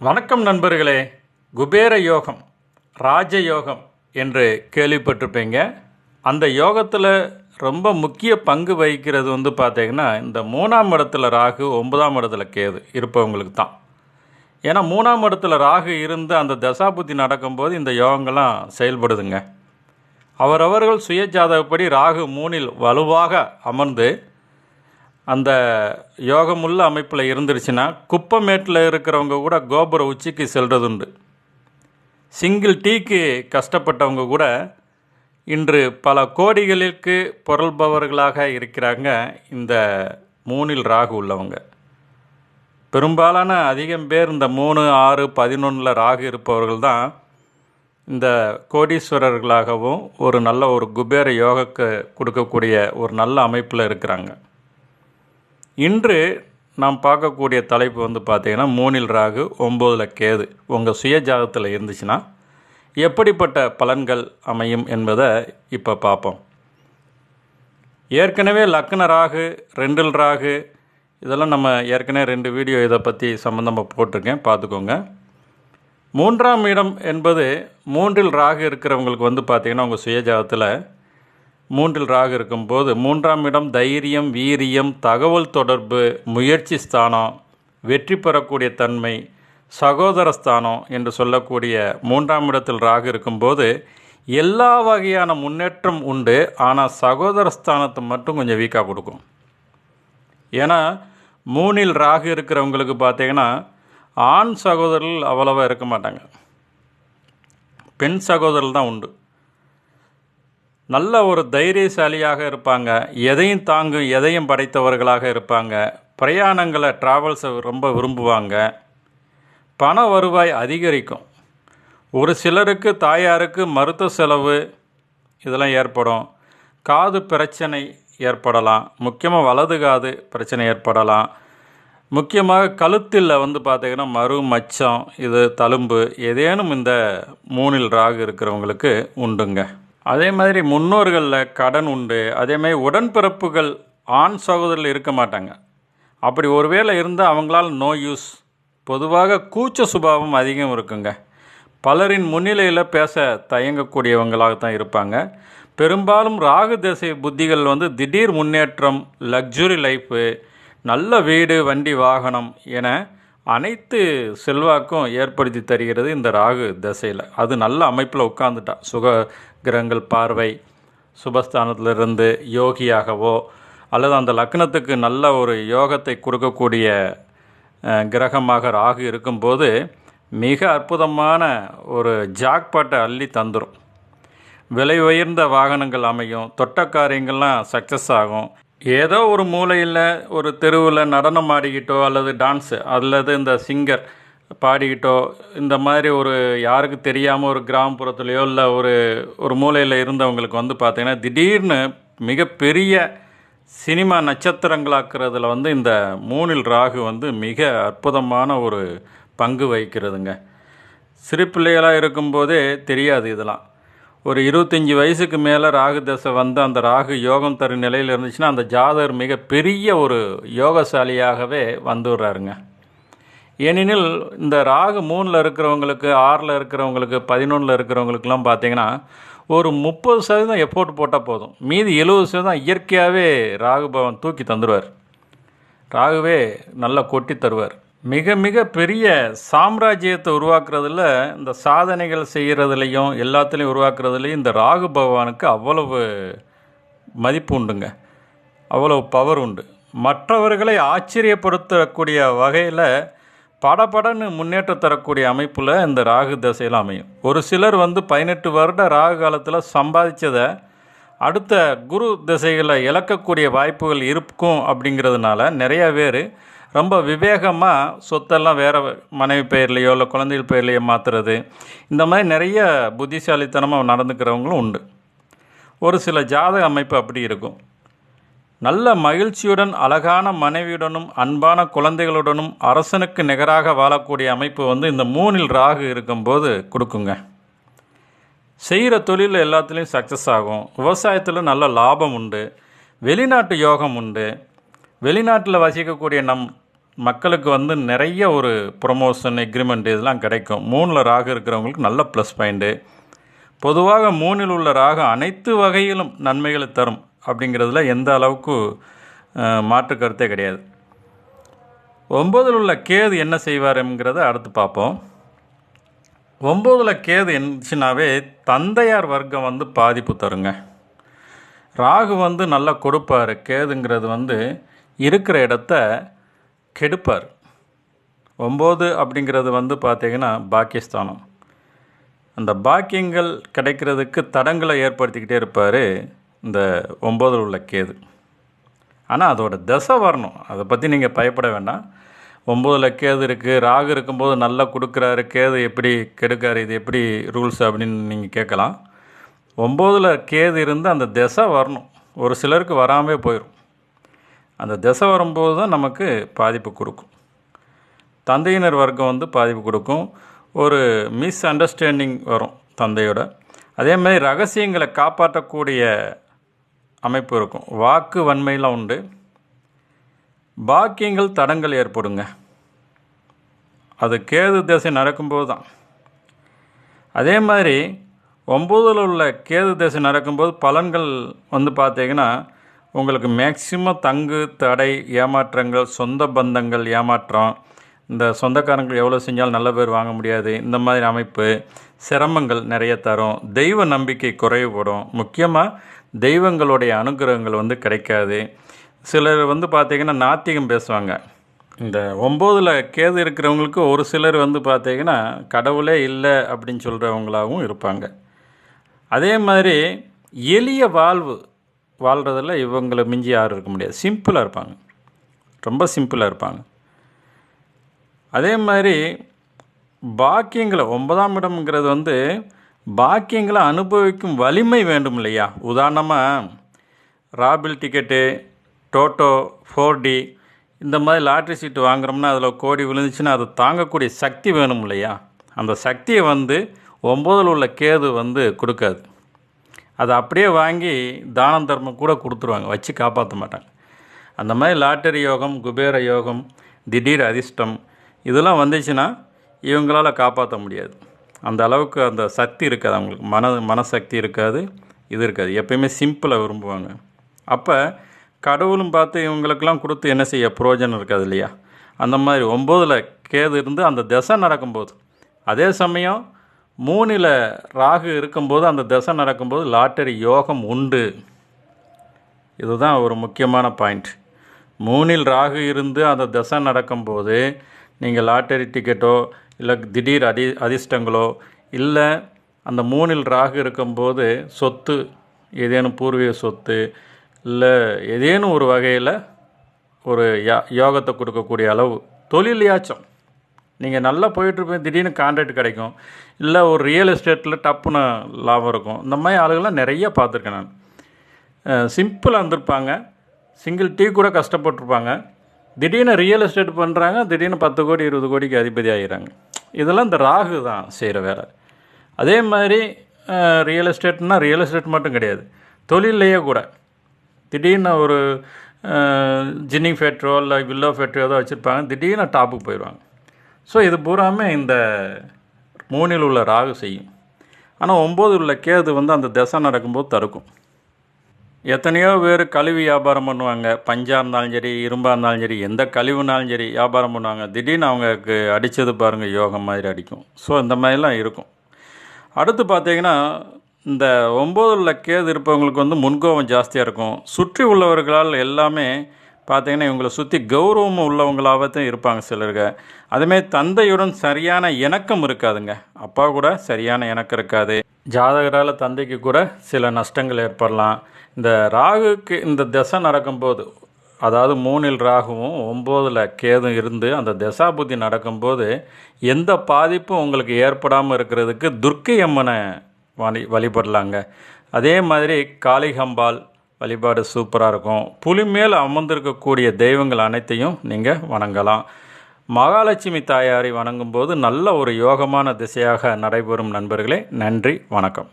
வணக்கம் நண்பர்களே. குபேர யோகம் ராஜ யோகம் என்று கேள்விப்பட்டிருப்பீங்க. அந்த யோகத்தில் ரொம்ப முக்கிய பங்கு வகிக்கிறது வந்து பார்த்தீங்கன்னா இந்த மூணாம் இடத்துல ராகு ஒன்பதாம் இடத்துல கேது இருப்பவங்களுக்கு தான். ஏன்னா மூணாம் இடத்துல ராகு இருந்து அந்த தசாபுத்தி நடக்கும்போது இந்த யோகங்கள்லாம் செயல்படுதுங்க. அவரவர்கள் சுய ஜாதகப்படி ராகு மூணில் வலுவாக அமர்ந்து அந்த யோகமுள்ள அமைப்பில் இருந்துருச்சுன்னா குப்பமேட்டில் இருக்கிறவங்க கூட கோபுர உச்சிக்கு செல்கிறதுண்டு சிங்கிள் டீக்கு கஷ்டப்பட்டவங்க கூட இன்று பல கோடிகளுக்கு பொருள்பவர்களாக இருக்கிறாங்க இந்த மூணில் ராகு உள்ளவங்க. பெரும்பாலான அதிகம் பேர் இந்த மூணு ஆறு பதினொன்றில் ராகு இருப்பவர்கள் தான் இந்த கோடீஸ்வரர்களாகவும் ஒரு நல்ல ஒரு குபேர யோகக்கு கொடுக்கக்கூடிய ஒரு நல்ல அமைப்பில் இருக்கிறாங்க. இன்று நாம் பார்க்கக்கூடிய தலைப்பு வந்து பார்த்திங்கன்னா மூணில் ராகு ஒம்போதில் கேது. உங்கள் சுய ஜாதகத்தில் இருந்துச்சுன்னா எப்படிப்பட்ட பலன்கள் அமையும் என்பதை இப்போ பார்ப்போம். ஏற்கனவே லக்ன ராகு ரெண்டில் ராகு இதெல்லாம் நம்ம ஏற்கனவே ரெண்டு வீடியோ இதை பற்றி சம்மந்தமாக போட்டிருக்கேன் பார்த்துக்கோங்க. மூன்றாம் இடம் என்பது மூன்றில் ராகு இருக்கிறவங்களுக்கு வந்து பார்த்திங்கன்னா உங்கள் சுய ஜாதகத்தில் மூன்றில் ராகு இருக்கும்போது மூன்றாம் இடம் தைரியம் வீரியம் தகவல் தொடர்பு முயற்சி ஸ்தானம் வெற்றி பெறக்கூடிய தன்மை சகோதர ஸ்தானம் என்று சொல்லக்கூடிய மூன்றாம் இடத்தில் ராகு இருக்கும்போது எல்லா வகையான முன்னேற்றம் உண்டு. ஆனால் சகோதர ஸ்தானத்தை மட்டும் கொஞ்சம் வீக்காக கொடுக்கும். ஏன்னா மூணில் ராகு இருக்கிறவங்களுக்கு பார்த்திங்கன்னா ஆண் சகோதரர்கள் அவ்வளவா இருக்க மாட்டாங்க. பெண் சகோதரர்கள் தான் உண்டு. நல்ல ஒரு தைரியசாலியாக இருப்பாங்க. எதையும் தாங்கும் எதையும் படைத்தவர்களாக இருப்பாங்க. பிரயாணங்களை ட்ராவல்ஸை ரொம்ப விரும்புவாங்க. பண வருவாய் அதிகரிக்கும். ஒரு சிலருக்கு தாயாருக்கு மருத்துவ செலவு இதெல்லாம் ஏற்படும். காது பிரச்சனை ஏற்படலாம். முக்கியமாக வலது காது பிரச்சனை ஏற்படலாம். முக்கியமாக கழுத்தில் வந்து பார்த்திங்கன்னா மறு மச்சம் இது தழும்பு ஏதேனும் இந்த மூணில் ராகு இருக்கிறவங்களுக்கு உண்டுங்க. அதே மாதிரி முன்னோர்களில் கடன் உண்டு அதே மாதிரி உடன்பிறப்புகள் ஆண் சகோதரில் இருக்க மாட்டாங்க. அப்படி ஒருவேளை இருந்தால் அவங்களால் நோ யூஸ் பொதுவாக கூச்ச சுபாவம் அதிகம் இருக்குங்க. பலரின் முன்னிலையில் பேச தயங்கக்கூடியவங்களாக தான் இருப்பாங்க. பெரும்பாலும் ராகு திசை புத்திகள் வந்து திடீர் முன்னேற்றம் லக்ஸுரி லைஃபு நல்ல வீடு வண்டி வாகனம் என அனைத்து செல்வாக்கும் ஏற்படுத்தி தருகிறது இந்த ராகு திசையில். அது நல்ல அமைப்பில் உட்காந்துட்டா சுக கிரகங்கள் பார்வை சுபஸ்தானத்திலிருந்து யோகியாகவோ அல்லது அந்த லக்னத்துக்கு நல்ல ஒரு யோகத்தை கொடுக்கக்கூடிய கிரகமாக ராகு இருக்கும்போது மிக அற்புதமான ஒரு ஜாக்பாட்டை அள்ளி தந்துடும் விலை உயர்ந்த வாகனங்கள் அமையும். தொட்ட காரியங்கள்லாம் சக்ஸஸ் ஆகும். ஏதோ ஒரு மூலையில் ஒரு தெருவில் நடனம் ஆடிக்கிட்டோ அல்லது டான்ஸு அல்லது இந்த சிங்கர் பாடிக்கிட்டோ இந்த மாதிரி ஒரு யாருக்கு தெரியாமல் ஒரு கிராமப்புறத்துலையோ இல்லை ஒரு ஒரு மூலையில் இருந்தவங்களுக்கு வந்து பார்த்திங்கன்னா திடீர்னு மிகப்பெரிய சினிமா நட்சத்திரங்களாக்குறதுல வந்து இந்த மூணில் ராகு வந்து மிக அற்புதமான ஒரு பங்கு வகிக்கிறதுங்க. சிறு பிள்ளைகளாக இருக்கும்போதே தெரியாது இதெல்லாம். ஒரு இருபத்தஞ்சி வயசுக்கு மேலே ராகு தசை வந்து அந்த ராகு யோகம் தரும் நிலையில் இருந்துச்சுன்னா அந்த ஜாதகர் மிகப்பெரிய ஒரு யோகசாலியாகவே வந்துடுறாருங்க. ஏனெனில் இந்த ராகு மூணில் இருக்கிறவங்களுக்கு ஆறில் இருக்கிறவங்களுக்கு பதினொன்றில் இருக்கிறவங்களுக்குலாம் பார்த்தீங்கன்னா ஒரு முப்பது சதவீதம் எஃபோர்ட் போட்டால் போதும். மீதி எழுபது சதவீதம் இயற்கையாகவே ராகு பவன் தூக்கி தந்துடுவார் ராகுவே நல்லா கொட்டி தருவார். மிக மிக பெரிய சாம்ராஜ்யத்தை உருவாக்குறதுல இந்த சாதனைகள் செய்கிறதுலையும் எல்லாத்துலேயும் உருவாக்குறதுலையும் இந்த ராகு பகவானுக்கு அவ்வளவு மதிப்பு உண்டுங்க. அவ்வளவு பவர் உண்டு. மற்றவர்களை ஆச்சரியப்படுத்தக்கூடிய வகையில் படபடன்னு முன்னேற்றம் தரக்கூடிய அமைப்பில் இந்த ராகு தசையில் அமையும். ஒரு சிலர் வந்து பதினெட்டு வருட ராகு காலத்தில் சம்பாதிச்சதை அடுத்த குரு திசைகளை இழக்கக்கூடிய வாய்ப்புகள் இருக்கும் அப்படிங்கிறதுனால நிறைய பேர் ரொம்ப விவேகமாக சொத்தெல்லாம் வேறு மனைவி பெயர்லையோ இல்லை குழந்தைகள் பெயர்லையோ மாற்றுறது இந்த மாதிரி நிறைய புத்திசாலித்தனமாக நடந்துக்கிறவங்களும் உண்டு. ஒரு சில ஜாதக அமைப்பு அப்படி இருக்கும். நல்ல மகிழ்ச்சியுடன் அழகான மனைவியுடனும் அன்பான குழந்தைகளுடனும் அரசனுக்கு நிகராக வாழக்கூடிய அமைப்பு வந்து இந்த மூணில் ராகு இருக்கும்போது கொடுக்குங்க. செய்கிற தொழில் எல்லாத்துலேயும் சக்ஸஸ் ஆகும். விவசாயத்தில் நல்ல லாபம் உண்டு. வெளிநாட்டு யோகம் உண்டு. வெளிநாட்டில் வசிக்கக்கூடிய நம் மக்களுக்கு வந்து நிறைய ஒரு ப்ரொமோஷன் எக்ரிமெண்ட் இதெல்லாம் கிடைக்கும். மூணில் ராகு இருக்கிறவங்களுக்கு நல்ல ப்ளஸ் பாயிண்ட்டு பொதுவாக மூணில் உள்ள ராகு அனைத்து வகையிலும் நன்மைகளை தரும் அப்படிங்கிறதுல எந்த அளவுக்கு மாற்று கருத்தே கிடையாது. ஒம்போதில் உள்ள கேது என்ன செய்வாருங்கிறத அடுத்து பார்ப்போம். ஒம்போதில் கேது இருந்துச்சுனாவே தந்தையார் வர்க்கம் வந்து பாதிப்பு தருங்க. ராகு வந்து நல்லா கொடுப்பார். கேதுங்கிறது வந்து இருக்கிற இடத்த கெடுப்பார். ஒம்பது அப்படிங்கிறது வந்து பார்த்திங்கன்னா பாக்கியஸ்தானம். அந்த பாக்கியங்கள் கிடைக்கிறதுக்கு தடங்களை ஏற்படுத்திக்கிட்டே இருப்பார் இந்த ஒம்போதில் உள்ள கேது. ஆனால் அதோட தசை வரணும். அதை பற்றி நீங்கள் பயப்பட வேண்டாம். ஒம்போதில் கேது இருக்குது ராகு இருக்கும்போது நல்லா கொடுக்குறாரு கேது எப்படி கெடுக்காரு இது எப்படி ரூல்ஸ் அப்படின்னு நீங்கள் கேட்கலாம். ஒம்போதில் கேது இருந்து அந்த திசை வரணும். ஒரு சிலருக்கு வராமே போயிடும் அந்த திசை வரும்போது தான் நமக்கு பாதிப்பு கொடுக்கும். தந்தையினர் வர்க்கம் வந்து பாதிப்பு கொடுக்கும். ஒரு மிஸ் அண்டர்ஸ்டாண்டிங் வரும் தந்தையோட. அதே மாதிரி ரகசியங்களை காப்பாற்றக்கூடிய அமைப்பு இருக்கும். வாக்கு வன்மையெலாம் உண்டு. பாக்கியங்கள் தடங்கள் ஏற்படுங்க. அது கேது திசை நடக்கும்போது தான். அதே மாதிரி ஒம்போதில் உள்ள கேது திசை நடக்கும்போது பலன்கள் வந்து பார்த்தீங்கன்னா உங்களுக்கு மேக்சிமம் தங்கு தடை ஏமாற்றங்கள் சொந்த பந்தங்கள் ஏமாற்றம் இந்த சொந்தக்காரங்கள் எவ்வளோ செஞ்சாலும் நல்ல பேர் வாங்க முடியாது இந்த மாதிரி அமைப்பு சிரமங்கள் நிறைய தரும். தெய்வ நம்பிக்கை குறைவுபடும். முக்கியமாக தெய்வங்களுடைய அனுகிரகங்கள் வந்து கிடைக்காது. சிலர் வந்து பார்த்திங்கன்னா நாத்திகம் பேசுவாங்க. இந்த ஒம்போதில் கேது இருக்கிறவங்களுக்கு ஒரு சிலர் வந்து பார்த்திங்கன்னா கடவுளே இல்லை அப்படின்னு சொல்கிறவங்களாகவும் இருப்பாங்க. அதே மாதிரி எளிய வாழ்வு வாழ்கிறதில் இவங்களை மிஞ்சி யாரும் இருக்க முடியாது. சிம்பிளாக இருப்பாங்க. ரொம்ப சிம்பிளாக இருப்பாங்க. அதே மாதிரி பாக்கியங்களை ஒன்பதாம் இடம்ங்கிறது வந்து பாக்கியங்களை அனுபவிக்கும் வலிமை வேண்டும் இல்லையா? உதாரணமாக raffle ticket toto four D இந்த மாதிரி லாட்ரி சீட்டு வாங்குறோம்னா அதில் கோடி விழுந்துச்சுன்னா அதை தாங்கக்கூடிய சக்தி வேணும் இல்லையா? அந்த சக்தியை வந்து ஒம்போதில் உள்ள கேது வந்து கொடுக்காது. அதை அப்படியே வாங்கி தானம் தர்மம் கூட கொடுத்துருவாங்க. வச்சு காப்பாற்ற மாட்டாங்க. அந்த மாதிரி லாட்டரி யோகம் குபேர யோகம் திடீர் அதிர்ஷ்டம் இதெல்லாம் வந்துச்சுன்னா இவங்களால் காப்பாற்ற முடியாது. அந்த அளவுக்கு அந்த சக்தி இருக்காது அவங்களுக்கு. மன மனசக்தி இருக்காது இது இருக்காது. எப்பயுமே சிம்பிளாக விரும்புவாங்க. அப்போ கடவுளும் பார்த்து இவங்களுக்கெல்லாம் கொடுத்து என்ன செய்ய? புரோஜனம் இருக்காது இல்லையா? அந்த மாதிரி ஒம்போதில் கேது இருந்து அந்த திசை நடக்கும்போது. அதே சமயம் மூணில் ராகு இருக்கும்போது அந்த திசை நடக்கும்போது லாட்டரி யோகம் உண்டு. இதுதான் ஒரு முக்கியமான பாயிண்ட் மூணில் ராகு இருந்து அந்த திசை நடக்கும்போது நீங்கள் லாட்டரி டிக்கெட்டோ இல்லை திடீர் அடி அதிர்ஷ்டங்களோ இல்லை அந்த மூணில் ராகு இருக்கும்போது சொத்து ஏதேனும் பூர்வீக சொத்து இல்லை ஏதேனும் ஒரு வகையில் ஒரு யா யோகத்தை கொடுக்கக்கூடிய அளவு தொழிலையாச்சும். நீங்கள் நல்லா போயிட்டுருப்பீங்க திடீர்னு கான்ட்ராக்ட் கிடைக்கும். இல்லை ஒரு ரியல் எஸ்டேட்டில் டப்புன்னு லாபம் இருக்கும். இந்த மாதிரி ஆளுகள்லாம் நிறைய பார்த்துருக்கேன் நான். சிம்பிளாக இருந்திருப்பாங்க. சிங்கிள் டீ கூட கஷ்டப்பட்டிருப்பாங்க. திடீர்னு ரியல் எஸ்டேட் பண்ணுறாங்க திடீர்னு பத்து கோடி இருபது கோடிக்கு அதிபதி ஆகிறாங்க இதெல்லாம் இந்த ராகு தான் செய்கிற வேலை. அதே மாதிரி ரியல் எஸ்டேட்னால் ரியல் எஸ்டேட் மட்டும் கிடையாது. தொழிலையே கூட. திடீர்னு ஒரு ஜின்னிங் ஃபேக்ட்ரோ இல்லை வில்லோ ஃபேக்ட்ரியோ ஏதோ வச்சுருப்பாங்க. திடீர்னு டாப்புக்கு போயிடுவாங்க. ஸோ இது பூராமே இந்த மூணில் உள்ள ராகு செய்யும். ஆனால் ஒம்பது உள்ள கேது வந்து அந்த திசை நடக்கும்போது தடுக்கும். எத்தனையோ பேர் கழிவு வியாபாரம் பண்ணுவாங்க. பஞ்சாக இருந்தாலும் சரி இரும்பாக இருந்தாலும் சரி எந்த கழிவுனாலும் சரி வியாபாரம் பண்ணுவாங்க. திடீர்னு அவங்களுக்கு அடித்தது பாருங்கள் யோகம் மாதிரி அடிக்கும். ஸோ இந்த மாதிரிலாம் இருக்கும். அடுத்து பார்த்தீங்கன்னா இந்த ஒம்போதில் கேது இருப்பவங்களுக்கு வந்து முன்கோபம் ஜாஸ்தியாக இருக்கும். சுற்றி உள்ளவர்களால் எல்லாமே பார்த்திங்கன்னா இவங்களை சுற்றி கௌரவம் உள்ளவங்களாகத்தான் இருப்பாங்க சிலருங்க. அதுமாரி தந்தையுடன் சரியான இணக்கம் இருக்காதுங்க. அப்பா கூட சரியான இணக்கம் இருக்காது. ஜாதகரால் தந்தைக்கு கூட சில நஷ்டங்கள் ஏற்படலாம். இந்த ராகுக்கு இந்த திசை நடக்கும்போது அதாவது மூணில் ராகுவும் ஒம்போதில் கேதும் இருந்து அந்த தசாபுத்தி நடக்கும்போது எந்த பாதிப்பும் உங்களுக்கு ஏற்படாமல் இருக்கிறதுக்கு துர்க்கை அம்மனை வழி வழிபடலாங்க. அதே மாதிரி காளிகம்பால் வழிபாடு சூப்பராக இருக்கும். புலி மேல் அமர்ந்திருக்கக்கூடிய தெய்வங்கள் அனைத்தையும் நீங்கள் வணங்கலாம். மகாலட்சுமி தாயாரை வணங்கும்போது நல்ல ஒரு யோகமான திசையாக நடைபெறும் நண்பர்களே நன்றி வணக்கம்.